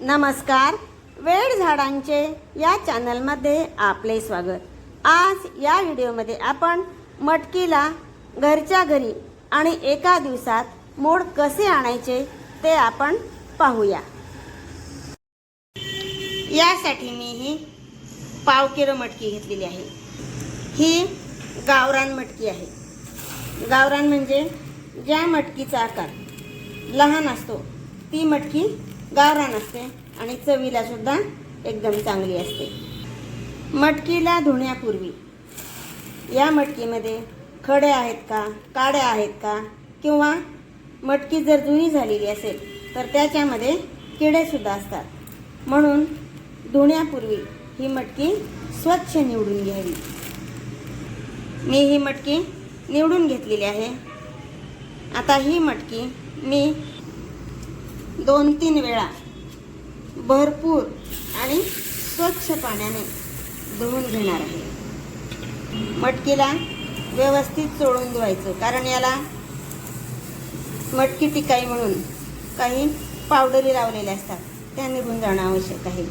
नमस्कार. वेळ झाडांचे या चॅनलमध्ये आपले स्वागत. आज या व्हिडिओमध्ये आपण मटकीला घरच्या घरी आणि एका दिवसात मोड कसे आणायचे ते आपण पाहूया. यासाठी मी ही पाव किलो मटकी घेतलेली आहे. ही गावरान मटकी आहे. गावरान म्हणजे ज्या मटकीचा आकार लहान असतो ती मटकी गावरान असते आणि चवीला सुद्धा एकदम चांगली असते. मटकीला धुण्यापूर्वी. या मटकीमध्ये खडे आहेत का काड्या आहेत का किंवा मटकी जर जुनी झालेली असेल तर त्याच्यामध्ये किडेसुद्धा असतात. म्हणून धुण्यापूर्वी ही मटकी स्वच्छ निवडून घ्यावी. मी ही मटकी निवडून घेतलेली आहे. आता ही मटकी मी दोन तीन वेळा भरपूर आणि स्वच्छ पाण्याने धुवून घेणार आहे. मटकीला व्यवस्थित चोळून धुवायचं कारण याला मटकी टिकाई म्हणून काही पावडरी लावलेल्या असतात त्या निघून जाणं आवश्यक आहे.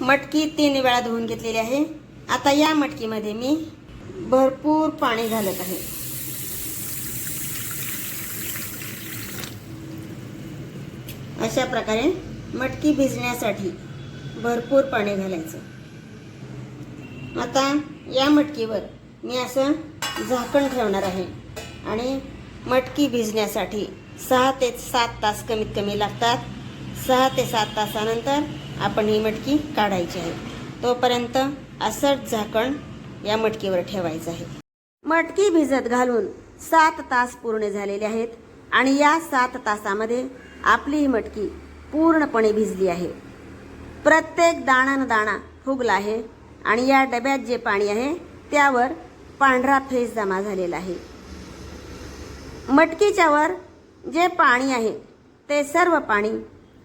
मटकी तीन वेळा धुवून घेतलेली आहे. आता या मटकीमध्ये मी भरपूर पाणी घालत आहे. अशा प्रकारे मटकी भिजण्यासाठी भरपूर पाणी घालायचं. आता या मटकीवर मी असं झाकण ठेवणार आहे आणि मटकी भिजण्यासाठी सहा ते सात तास कमीत कमी लागतात. सहा ते सात तासानंतर आपण ही मटकी काढायची आहे. तोपर्यंत असंच झाकण या मटकीवर ठेवायचं आहे. मटकी भिजत घालून सात तास पूर्ण झालेले आहेत आणि या सात तासामध्ये आपली ही मटकी पूर्णपणे भिजली आहे. प्रत्येक दाणानं दाणा फुगला आहे आणि या डब्यात जे पाणी आहे त्यावर पांढरा फेस जमा झालेला आहे. मटकीच्या वर जे पाणी आहे ते सर्व पाणी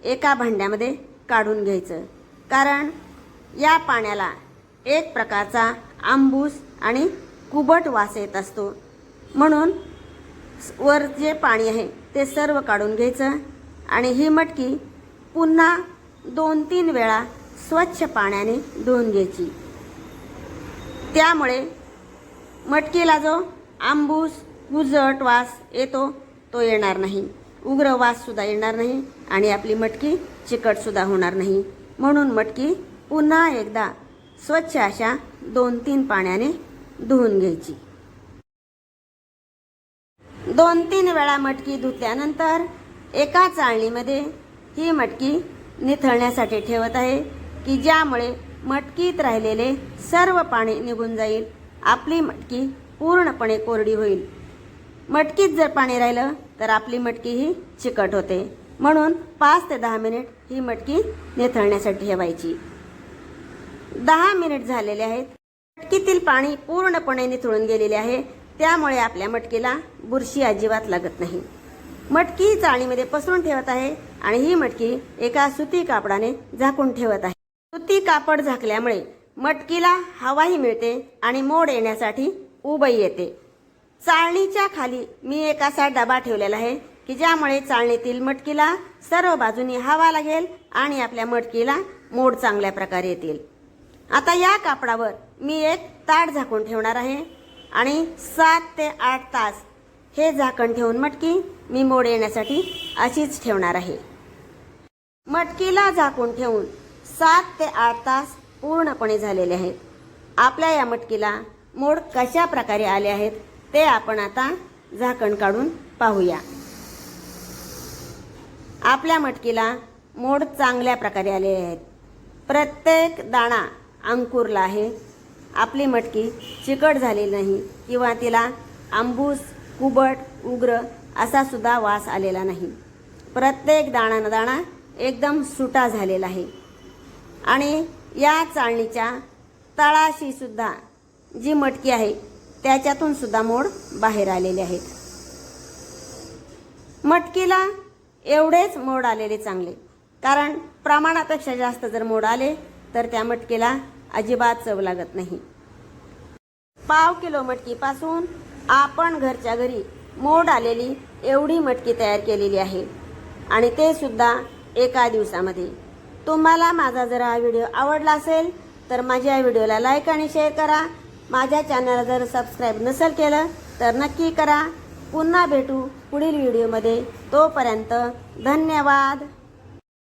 एका भांड्यामध्ये काढून घ्यायचं. कारण या पाण्याला एक प्रकारचा आंबूस आणि कुबट वास येत असतो. म्हणून वर जे पाणी आहे ते सर्व काढून घ्यायचं. आणि ही मटकी पुन्हा दोन तीन वेळा स्वच्छ पाण्याने धुवून घ्यायची. त्यामुळे मटकीला जो आंबूस कुजट वास येतो तो येणार नाही. उग्र वाससुद्धा येणार नाही आणि आपली मटकी चिकटसुद्धा होणार नाही. म्हणून मटकी पुन्हा एकदा स्वच्छ अशा दोन तीन पाण्याने धुवून घ्यायची. दोन तीन वेळा मटकी धुतल्यानंतर एका चाळणीमध्ये ही मटकी निथळण्यासाठी ठेवत आहे की ज्यामुळे मटकीत राहिलेले सर्व पाणी निघून जाईल. आपली मटकी पूर्णपणे कोरडी होईल. मटकीत जर पाणी राहिलं तर आपली मटकी ही चिकट होते. म्हणून पाच ते दहा मिनिट ही मटकी निथळण्यासाठी ठेवायची. दहा मिनिट झालेले आहेत. मटकीतील पाणी पूर्णपणे निथळून गेलेले आहे. त्यामुळे आपल्या मटकीला बुरशी अजिबात लागत नाही. मटकी चाळणीमध्ये पसरून ठेवत आहे आणि ही मटकी एका सुती कापडाने झाकून ठेवत आहे. सुती कापड झाकल्यामुळे मटकीला हवाही मिळते आणि मोड येण्यासाठी उबई येते. चाळणीच्या खाली मी एक असा डबा ठेवलेला आहे की ज्यामुळे चाळणीतील मटकीला सर्व बाजूनी हवा लागेल आणि आपल्या मटकीला मोड चांगल्या प्रकारे येतील. आता या कापडावर मी एक ताट झाकून ठेवणार आहे आणि सात ते आठ तास हे झाकण ठेवून मटकी मी मोड येण्यासाठी अशीच ठेवणार आहे. मटकीला झाकून ठेवून सात ते आठ तास पूर्णपणे झालेले आहेत. आपल्या या मटकीला मोड कशा प्रकारे आले आहेत ते आपण आता झाकण काढून पाहूया. आपल्या मटकीला मोड चांगल्या प्रकारे आलेले आहेत. प्रत्येक दाणा अंकुरला आहे. आपली मटकी चिकट झालेली नाही किंवा तिला आंबूस कुबट उग्र असा सुद्धा वास आलेला नाही. प्रत्येक दाणा न दाणा एकदम सुटा झालेला आहे. आणि या चाळणीच्या तळाशी सुद्धा जी मटकी आहे त्याच्यातून सुद्धा मोड बाहेर आलेले आहेत. मटकीला एवढेच मोड आलेले चांगले. कारण प्रमाणापेक्षा जास्त जर मोड आले तर त्या मटकीला अजिबात चव लागत नाही. पाव किलो मटकीपासून आपण घरच्या घरी मोड आलेली एवढी मटकी तयार केलेली आहे. आणि ते सुद्धा एका दिवसामध्ये. तुम्हाला माझा जर हा व्हिडिओ आवडला असेल तर माझ्या व्हिडिओला लाईक आणि शेअर करा. माझ्या चॅनलला जर सबस्क्राईब नसेल केलं तर नक्की करा. पुन्हा भेटू पुढील व्हिडिओमध्ये. तोपर्यंत धन्यवाद.